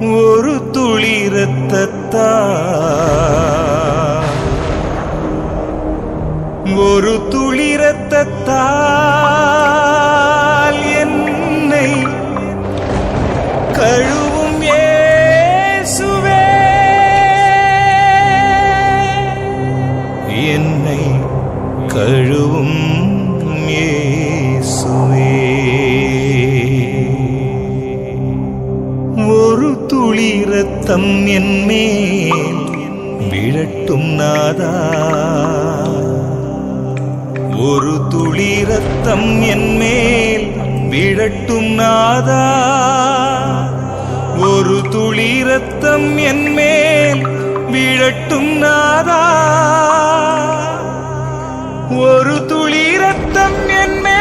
ஒரு துளி ரத்தத்தா ஒரு துளி ரத்தத்தால் என்னை கழுவும் ஏசுவே என்னை கழுவும் ஏ துளி ரத்தம் என் விழட்டும் நாதா. ஒரு துளி ரத்தம் என்மேல் விழட்டும் நாதா. ஒரு துளி ரத்தம் என்மேல் விழட்டும் நாதா. ஒரு துளி ரத்தம் என்மேல்